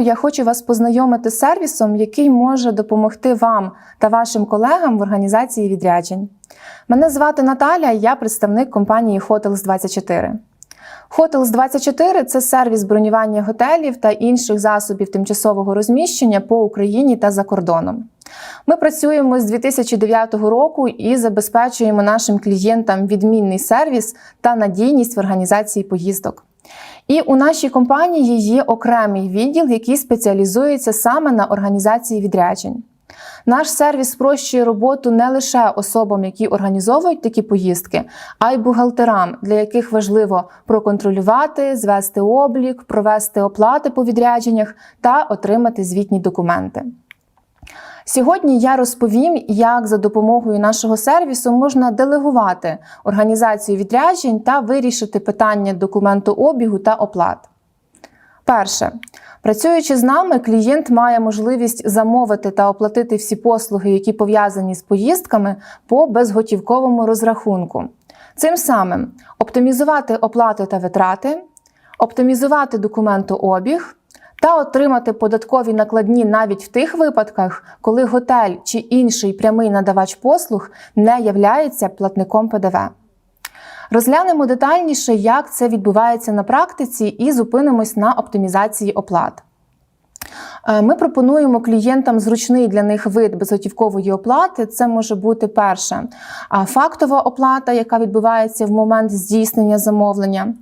Я хочу вас познайомити з сервісом, який може допомогти вам та вашим колегам в організації відряджень. Мене звати Наталя, я представник компанії Hotels24. Hotels24 – це сервіс бронювання готелів та інших засобів тимчасового розміщення по Україні та за кордоном. Ми працюємо з 2009 року і забезпечуємо нашим клієнтам відмінний сервіс та надійність в організації поїздок. І у нашій компанії є окремий відділ, який спеціалізується саме на організації відряджень. Наш сервіс спрощує роботу не лише особам, які організовують такі поїздки, а й бухгалтерам, для яких важливо проконтролювати, звести облік, провести оплати по відрядженнях та отримати звітні документи. Сьогодні я розповім, як за допомогою нашого сервісу можна делегувати організацію відряджень та вирішити питання документообігу та оплат. Перше. Працюючи з нами, клієнт має можливість замовити та оплатити всі послуги, які пов'язані з поїздками, по безготівковому розрахунку. Цим самим оптимізувати оплати та витрати, оптимізувати документообіг та отримати податкові накладні навіть в тих випадках, коли готель чи інший прямий надавач послуг не являється платником ПДВ. Розглянемо детальніше, як це відбувається на практиці, і зупинимось на оптимізації оплат. Е, Ми пропонуємо клієнтам зручний для них вид безготівкової оплати. Це може бути перше фактова оплата, яка відбувається в момент здійснення замовлення.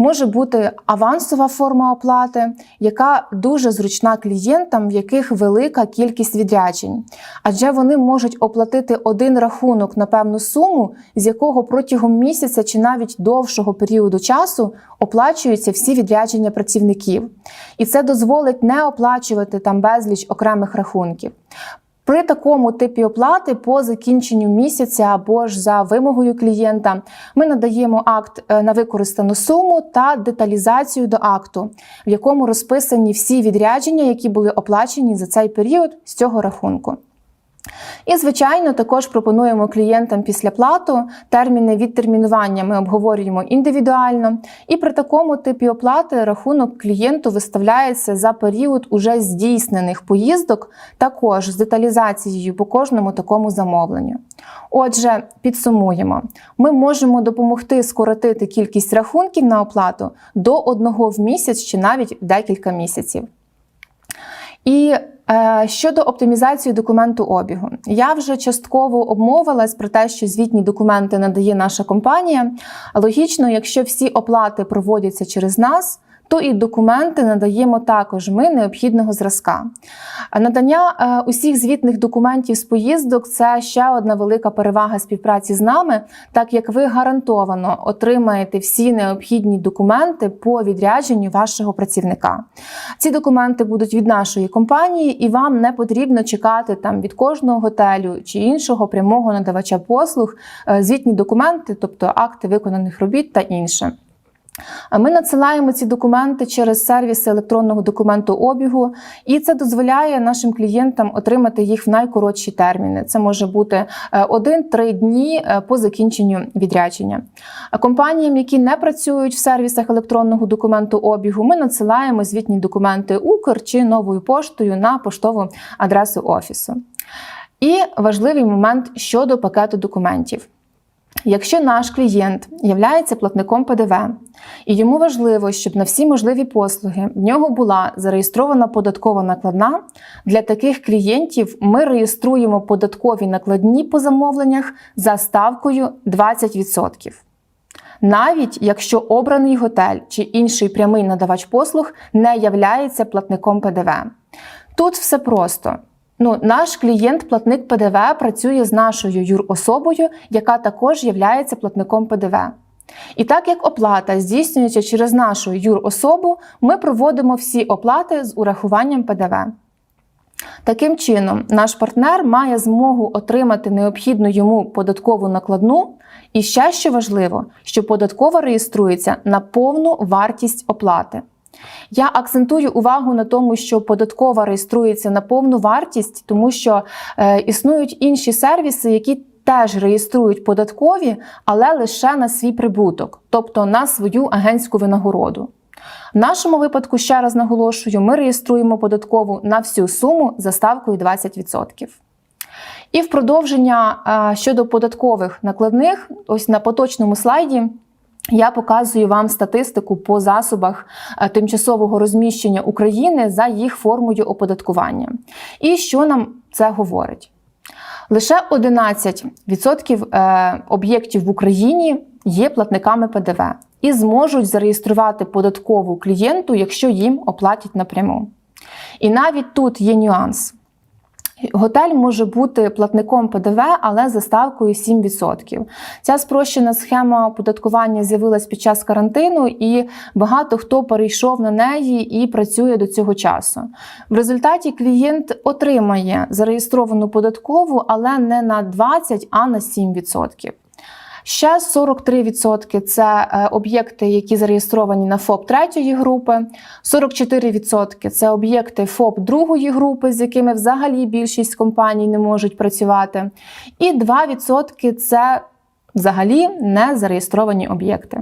Може бути авансова форма оплати, яка дуже зручна клієнтам, в яких велика кількість відряджень, адже вони можуть оплатити один рахунок на певну суму, з якого протягом місяця чи навіть довшого періоду часу оплачуються всі відрядження працівників. І це дозволить не оплачувати там безліч окремих рахунків. При такому типі оплати по закінченню місяця або ж за вимогою клієнта ми надаємо акт е, на використану суму та деталізацію до акту, в якому розписані всі відрядження, які були оплачені за цей період з цього рахунку. І, звичайно, також пропонуємо клієнтам після плату терміни відтермінування ми обговорюємо індивідуально. І при такому типі оплати рахунок клієнту виставляється за період уже здійснених поїздок, також з деталізацією по кожному такому замовленню. Отже, підсумуємо, ми можемо допомогти скоротити кількість рахунків на оплату до одного в місяць чи навіть декілька місяців. І е, щодо оптимізації документу обігу, я вже частково обмовилась про те, що звітні документи надає наша компанія. Логічно, якщо всі оплати проводяться через нас. То і документи надаємо також ми необхідного зразка. Надання е, усіх звітних документів з поїздок це ще одна велика перевага співпраці з нами, так як ви гарантовано отримаєте всі необхідні документи по відрядженню вашого працівника. Ці документи будуть від нашої компанії, і вам не потрібно чекати там від кожного готелю чи іншого прямого надавача послуг е, звітні документи, тобто акти виконаних робіт та інше. А Ми надсилаємо ці документи через сервіси електронного документу обігу, і це дозволяє нашим клієнтам отримати їх в найкоротші терміни. Це може бути 1-3 дні е, по закінченню відрядження. А компаніям, які не працюють в сервісах електронного документу обігу, ми надсилаємо звітні документи Укр чи новою поштою на поштову адресу офісу. І важливий момент щодо пакету документів. Якщо наш клієнт являється платником ПДВ, і йому важливо, щоб на всі можливі послуги в нього була зареєстрована податкова накладна, для таких клієнтів ми реєструємо податкові накладні по замовленнях за ставкою 20%. Навіть якщо обраний готель чи інший прямий надавач послуг не являється платником ПДВ. Тут все просто. Ну, наш клієнт-платник ПДВ працює з нашою юрособою, яка також є платником ПДВ. І так як оплата здійснюється через нашу юрособу, ми проводимо всі оплати з урахуванням ПДВ. Таким чином, наш партнер має змогу отримати необхідну йому податкову накладну, і ще що важливо, що податкова реєструється на повну вартість оплати. Я акцентую увагу на тому, що податкова реєструється на повну вартість, тому що е, існують інші сервіси, які теж реєструють податкові, але лише на свій прибуток, тобто на свою агентську винагороду. В нашому випадку, ще раз наголошую, ми реєструємо податкову на всю суму за ставкою 20%. І в продовження е, щодо податкових накладних, ось на поточному слайді. Я показую вам статистику по засобах е, тимчасового розміщення України за їх формою оподаткування. І що нам це говорить? Лише 11% е, об'єктів в Україні є платниками ПДВ і зможуть зареєструвати податкову клієнту, якщо їм оплатять напряму. І навіть тут є нюанс. Готель може бути платником ПДВ, але за ставкою 7%. Ця спрощена схема оподаткування з'явилась під час карантину, і багато хто перейшов на неї і працює до цього часу. В результаті клієнт отримає зареєстровану податкову, але не на 20, а на 7%. Ще 43% це е, об'єкти, які зареєстровані на ФОП третьої групи, 44% це об'єкти ФОП другої групи, з якими взагалі більшість компаній не можуть працювати, і 2% це взагалі не зареєстровані об'єкти.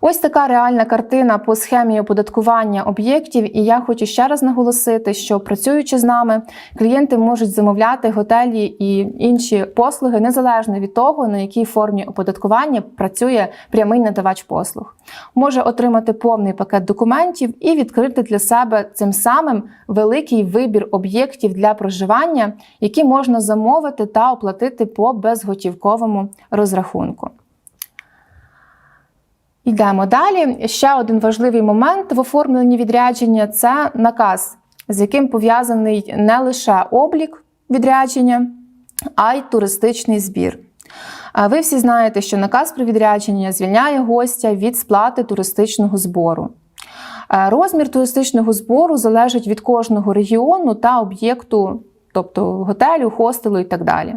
Ось така реальна картина по схемі оподаткування об'єктів. І я хочу ще раз наголосити, що працюючи з нами, клієнти можуть замовляти готелі і інші послуги незалежно від того, на якій формі оподаткування працює прямий надавач послуг. Може отримати повний пакет документів і відкрити для себе цим самим великий вибір об'єктів для проживання, які можна замовити та оплатити по безготівковому розрахунку. Йдемо далі. Ще один важливий момент в оформленні відрядження це наказ, з яким пов'язаний не лише облік відрядження, а й туристичний збір. Ви всі знаєте, що наказ про відрядження звільняє гостя від сплати туристичного збору. Розмір туристичного збору залежить від кожного регіону та об'єкту. Тобто готелю, хостелу і так далі.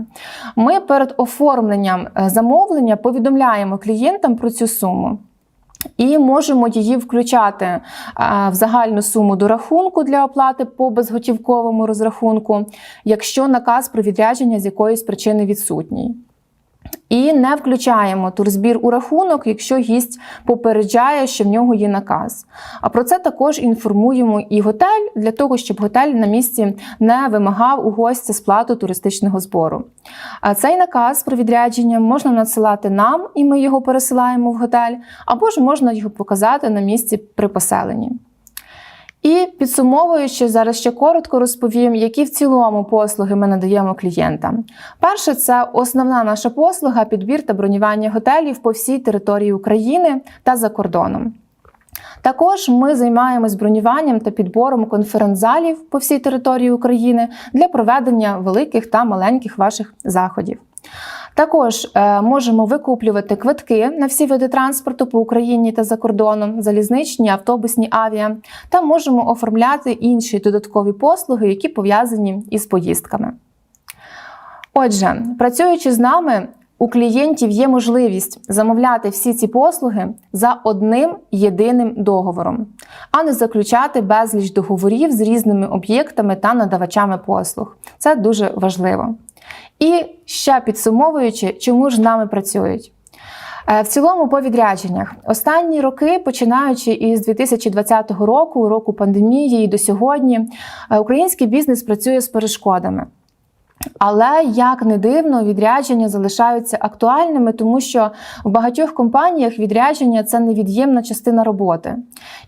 Ми перед оформленням е, замовлення повідомляємо клієнтам про цю суму. І можемо її включати в загальну суму до рахунку для оплати по безготівковому розрахунку, якщо наказ про відрядження з якоїсь причини відсутній. І не включаємо турзбір у рахунок, якщо гість попереджає, що в нього є наказ. А про це також інформуємо і готель для того, щоб готель на місці не вимагав у гостя сплату туристичного збору. А цей наказ про відрядження можна надсилати нам, і ми його пересилаємо в готель, або ж можна його показати на місці при поселенні. І підсумовуючи, зараз ще коротко розповім, які в цілому послуги ми надаємо клієнтам. Перше, це основна наша послуга підбір та бронювання готелів по всій території України та за кордоном. Також ми займаємось бронюванням та підбором конференц-залів по всій території України для проведення великих та маленьких ваших заходів. Також е, можемо викуплювати квитки на всі види транспорту по Україні та за кордоном, залізничні, автобусні авіа, та можемо оформляти інші додаткові послуги, які пов'язані із поїздками. Отже, працюючи з нами, у клієнтів є можливість замовляти всі ці послуги за одним єдиним договором, а не заключати безліч договорів з різними об'єктами та надавачами послуг. Це дуже важливо. І ще підсумовуючи, чому ж з нами працюють. Е, в цілому, по відрядженнях, останні роки, починаючи із 2020 року, року пандемії і до сьогодні, е, український бізнес працює з перешкодами. Але як не дивно, відрядження залишаються актуальними, тому що в багатьох компаніях відрядження це невід'ємна частина роботи.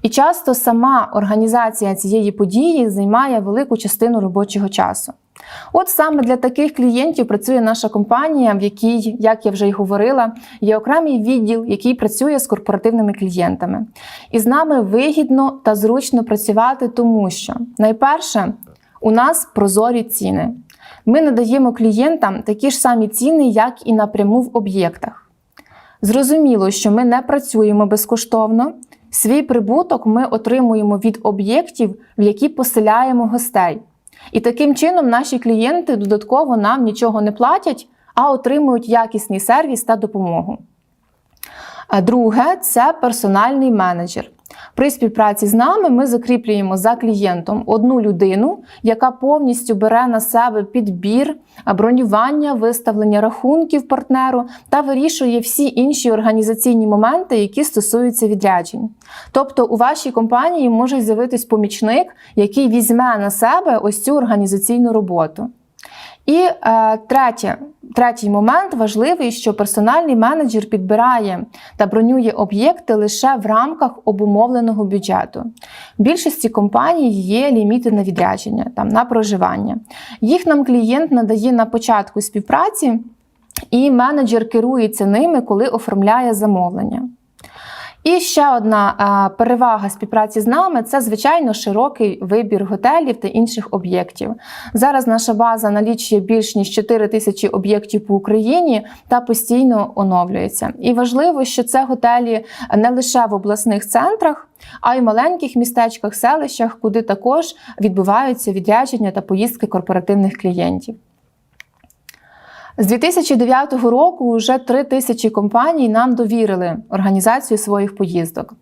І часто сама організація цієї події займає велику частину робочого часу. От саме для таких клієнтів працює наша компанія, в якій, як я вже й говорила, є окремий відділ, який працює з корпоративними клієнтами. І з нами вигідно та зручно працювати, тому що найперше у нас прозорі ціни. Ми надаємо клієнтам такі ж самі ціни, як і напряму в об'єктах. Зрозуміло, що ми не працюємо безкоштовно. Свій прибуток ми отримуємо від об'єктів, в які поселяємо гостей. І таким чином наші клієнти додатково нам нічого не платять, а отримують якісний сервіс та допомогу. Друге це персональний менеджер. При співпраці з нами ми закріплюємо за клієнтом одну людину, яка повністю бере на себе підбір, бронювання, виставлення рахунків партнеру та вирішує всі інші організаційні моменти, які стосуються відряджень. Тобто у вашій компанії може з'явитись помічник, який візьме на себе ось цю організаційну роботу. І е, третє, третій момент важливий, що персональний менеджер підбирає та бронює об'єкти лише в рамках обумовленого бюджету. В більшості компаній є ліміти на відрядження, там, на проживання. Їх нам клієнт надає на початку співпраці, і менеджер керується ними, коли оформляє замовлення. І ще одна е, перевага співпраці з нами це звичайно широкий вибір готелів та інших об'єктів. Зараз наша база налічує більш ніж 4 тисячі об'єктів по Україні та постійно оновлюється. І важливо, що це готелі не лише в обласних центрах, а й в маленьких містечках, селищах, куди також відбуваються відрядження та поїздки корпоративних клієнтів. З 2009 року вже 3 тисячі компаній нам довірили організацію своїх поїздок.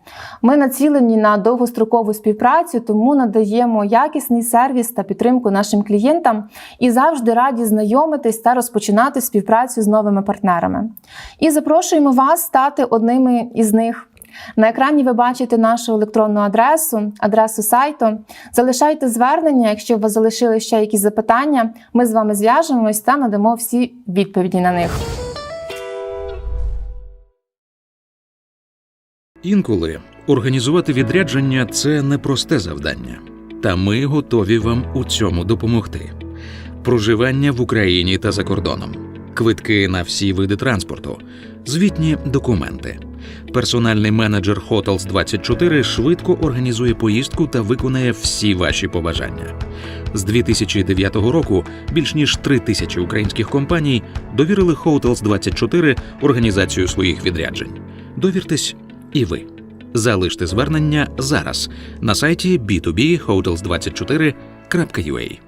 Ми націлені на довгострокову співпрацю, тому надаємо якісний сервіс та підтримку нашим клієнтам і завжди раді знайомитись та розпочинати співпрацю з новими партнерами. І запрошуємо вас стати одними із них. На екрані ви бачите нашу електронну адресу, адресу сайту. Залишайте звернення, якщо у вас залишили ще якісь запитання. Ми з вами зв'яжемось та надамо всі відповіді на них. Інколи організувати відрядження це непросте завдання, та ми готові вам у цьому допомогти. Проживання в Україні та за кордоном, квитки на всі види транспорту, звітні документи. Персональний менеджер Hotels 24 швидко організує поїздку та виконає всі ваші побажання. З 2009 року більш ніж 3 тисячі українських компаній довірили Hotels 24 організацію своїх відряджень. Довіртесь і ви. Залиште звернення зараз на сайті b2b hotels24.ua.